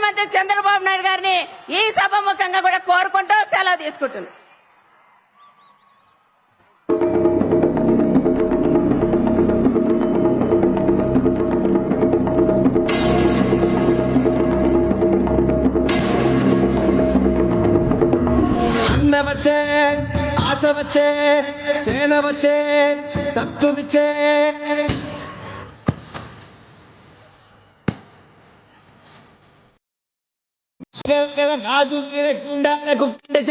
ముఖ్యమంత్రి చంద్రబాబు నాయుడు గారిని ఈ సభముఖంగా కూడా కోరుకుంటూ సెలవు తీసుకుంటున్నాను వచ్చే ఆశ వచ్చే సేన వచ్చే సత్తు విచ్చే. नाजूक चूंडा कुछ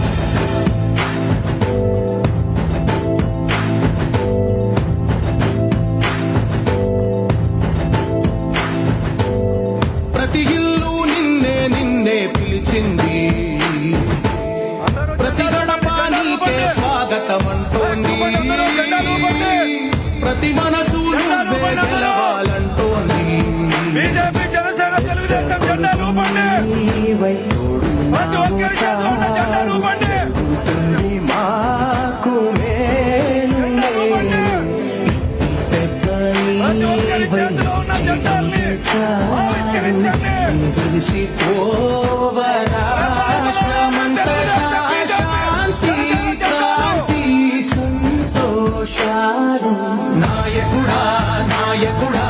ప్రతి మనసు గెలవాలంటోంది. బీజేపీ జనసేన తెలుగుదేశం జెండా రూపండి. ప్రతి ఒక్కరి చేతిలో ఉన్న జెండా రూపండి. మాకు మేలు ప్రతి ఒక్కరి చేతిలో ఉన్న జెండాల్ని ఆవిష్కరించండి. రాష్ట్రమంతటా నాయకుడా నాయకుడా.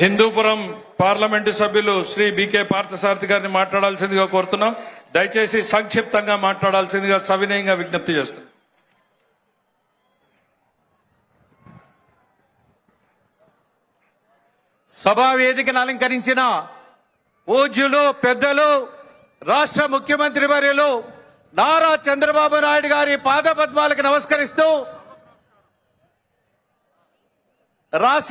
హిందూపురం పార్లమెంటు సభ్యులు శ్రీ బీకే పార్థసారథి గారిని మాట్లాడాల్సిందిగా కోరుతున్నాం. దయచేసి సంక్షిప్తంగా మాట్లాడాల్సిందిగా సవినయంగా విజ్ఞప్తి చేస్తున్నాం. సభా వేదికను అలంకరించిన పూజ్యులు పెద్దలు రాష్ట్ర ముఖ్యమంత్రి వర్యులు నారా చంద్రబాబు నాయుడు గారి పాదపద్మాలకు నమస్కరిస్తూ రాష్ట్ర